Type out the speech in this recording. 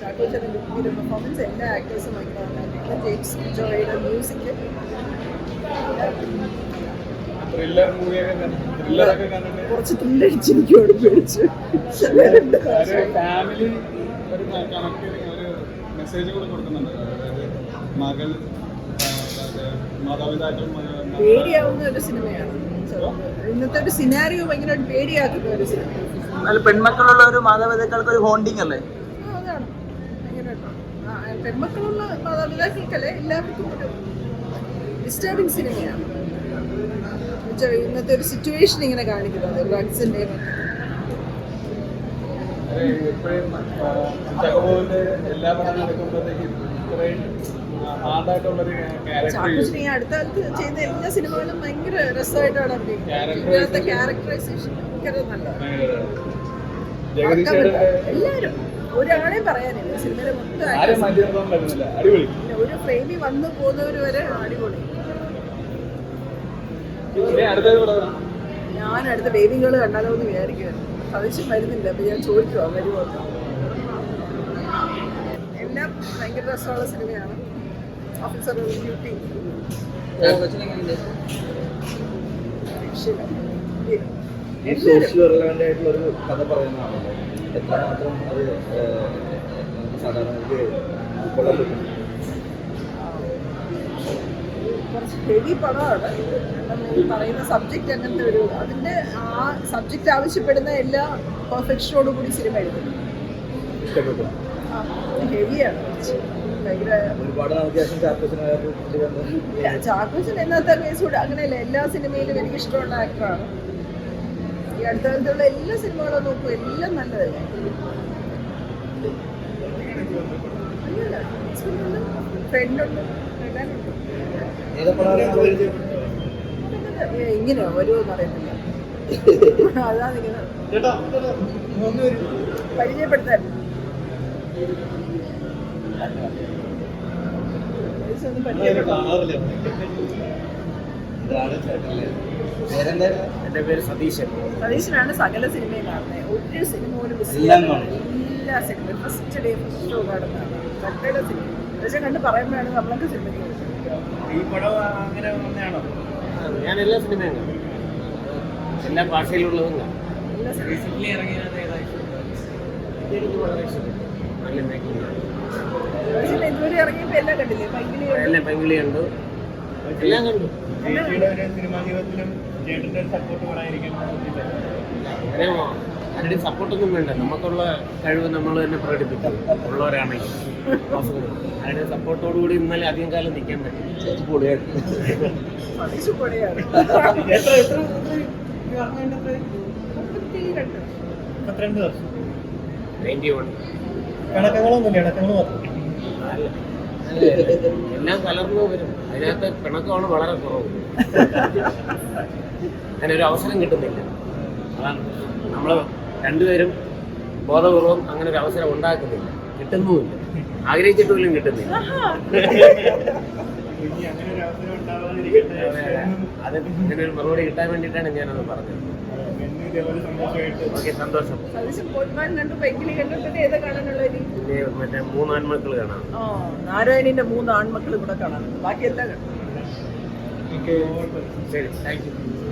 ചാക്കോച്ചന്റെ ലുക്കിന്റെ performance എല്ലാ ആക്ടേഴ്സും ഭയങ്കര നന്നായിട്ടുണ്ട് ജെയിംസ് ജോയുടെ മ്യൂസിക് കുറച്ച് തുള്ളടിച്ചിരിക്കുവാണ് പേടിച്ച്. ഫാമിലി ഒരു കണക്ട് ഒരു മെസ്സേജ് കൂടെ കൊടുക്കുന്നുണ്ട്. അതായത് മകൾ പേടിയാവുന്ന ഒരു സിനിമയാണ്. ഇന്നത്തെ ഒരു സിനാരിയോ ഭയങ്കരമായിട്ട് പേടിയാക്കുന്ന ഒരു സിനിമ പെൺമക്കളുള്ള ഒരു മാതാപിതാക്കൾക്ക് ഒരു ഹോണ്ടിങ് അല്ലേ? അതാണ്. പെൺമക്കളുള്ള മാതാപിതാക്കൾക്കല്ലേ എല്ലാവർക്കും ഒരു ഡിസ്റ്റർബിങ് സിനിമയാണ് ഇന്നത്തെ ഒരു സിറ്റുവേഷൻ ഇങ്ങനെ കാണിക്കുന്നത് ഡ്രഗ്സിന്റെ ഈ അടുത്ത കാലത്ത് ചെയ്യുന്ന എല്ലാ സിനിമകളും ഭയങ്കര രസമായിട്ടാണ് അഭിനയിക്കുന്നത്. ക്യാരക്ടറൈസേഷൻ ഭയങ്കര നല്ലതാണ്. എല്ലാവരും. ഒരാളെയും പറയാനില്ല. സിനിമയിലെ മൊത്തം ഒരു ഫ്രെയിമിൽ വന്നു പോകുന്നവർ വരെ അടിപൊളി. ഇനി അടുത്തത് ഞാൻ അടുത്ത ബേബി ഗേൾ കണ്ടാലോ എന്ന് വിചാരിക്കുവായിരുന്നു. സദസ്യം വരുന്നില്ല അപ്പൊ ഞാൻ ചോദിക്കുവാ വരുമോ എന്ന്. എല്ലാം ഭയങ്കര രസമുള്ള സിനിമയാണ്. ഓഫീസർ ഡ്യൂട്ടി രക്ഷയില്ല. ഈ സോഷ്യൽ റിലവന്റ് ആയിട്ടുള്ള ഒരു കഥ പറയുന്നതാണല്ലോ. എത്രമാത്രം അത് ഏഹ്, നമുക്ക് സാധാരണക്ക് ഉൾക്കൊള്ളാൻ പറ്റും കുറച്ച് ഹെവി പടമാണ്. ഈ പറയുന്ന സബ്ജക്റ്റ് അങ്ങനത്തെ ഒരു അതിന്റെ ആ സബ്ജക്റ്റ് ആവശ്യപ്പെടുന്ന എല്ലാ പെർഫെക്ഷനോടും കൂടി സിനിമ എഴുതുന്നു ഹെവിയാണ് ചാക്കോച്ചൻ എന്നത്തെ കേസ് കൂടെ അങ്ങനെയല്ല. എല്ലാ സിനിമയിലും എനിക്ക് ഇഷ്ടമുള്ള ആക്ടറാണ് ഈ അടുത്ത എല്ലാ സിനിമകളും നോക്കൂ എല്ലാം നല്ലതല്ലേ? ഫ്രണ്ടുണ്ട് എല്ലാവരുണ്ട് ഏ, ഇങ്ങനെയോ വരുമോ അറിയത്തില്ല. അതാ നിങ്ങൾ പരിചയപ്പെടുത്താൻ. ഒന്ന് പരിചയപ്പെടുത്താം ഇതാണ് എന്റെ പേര് സതീശൻ. സതീശനാണ് സകല സിനിമയിലാണ് ഒരു സിനിമ പോലും എല്ലാം സിനിമയും. ഫസ്റ്റ് ഡേ ഫസ്റ്റ് ഷോ കാണുന്നതാണ്. സകല സിനിമ. പക്ഷെ കണ്ട് പറയുമ്പോഴാണ് നമ്മളൊക്കെ സിനിമയ്ക്ക് ഈ പടം അങ്ങനെ തന്നെയാണോ ഞാൻ എല്ലാ സിനിമയും എല്ലാ ഭാഷയിലുള്ളതും എല്ലാ സിനിമയും. റീസെന്റ് ഇറങ്ങിയത് എനിക്ക് വളരെ ഇഷ്ടപ്പെട്ടു. നല്ല മേക്കിംഗ് ഇതുവരെ ഇറങ്ങിയപ്പോൾ എല്ലാം കണ്ടില്ലേ? പൈങ്കിളി എല്ലാം പെങ്കിളി കണ്ടു. എല്ലാം കണ്ടു. ആരുടെയും സപ്പോർട്ടൊന്നും വേണ്ട. നമുക്കുള്ള കഴിവ് നമ്മൾ തന്നെ പ്രകടിപ്പിക്കും. ഉള്ളവരാണെങ്കിൽ സപ്പോർട്ടോട് കൂടി ഇന്നലെ അധികം കാലം നിൽക്കാൻ പറ്റും എത്ര എത്ര മുപ്പത്തിരണ്ട്. വർഷം. നയന്റി വൺ കണക്കങ്ങളൊന്നുമില്ല കണക്കങ്ങൾ മാത്രം എല്ലാം കലർന്നു വരും. അതിനകത്ത് പിണക്കമാണ് വളരെ കുറവ്. അതിനൊരു അവസരം കിട്ടുന്നില്ല. അതാണ് നമ്മൾ രണ്ടുപേരും ബോധപൂർവം അങ്ങനെ ഒരു അവസരം ഉണ്ടാക്കുന്നില്ല. കിട്ടുന്നുമില്ല. ആഗ്രഹിച്ചിട്ടുമില്ല കിട്ടുന്നില്ല. അത് ഇങ്ങനെ ഒരു മറുപടി കിട്ടാൻ വേണ്ടിയിട്ടാണ് ഞാനത് പറഞ്ഞത്. ഓക്കെ സന്തോഷം. പിന്നെ മറ്റേ മൂന്ന് ആൺമക്കൾ കാണാം. നാരായണിന്റെ മൂന്ന് ആൺമക്കൾ ഇവിടെ കാണാം ബാക്കി എല്ലാം കാണാം. ശരി താങ്ക് യു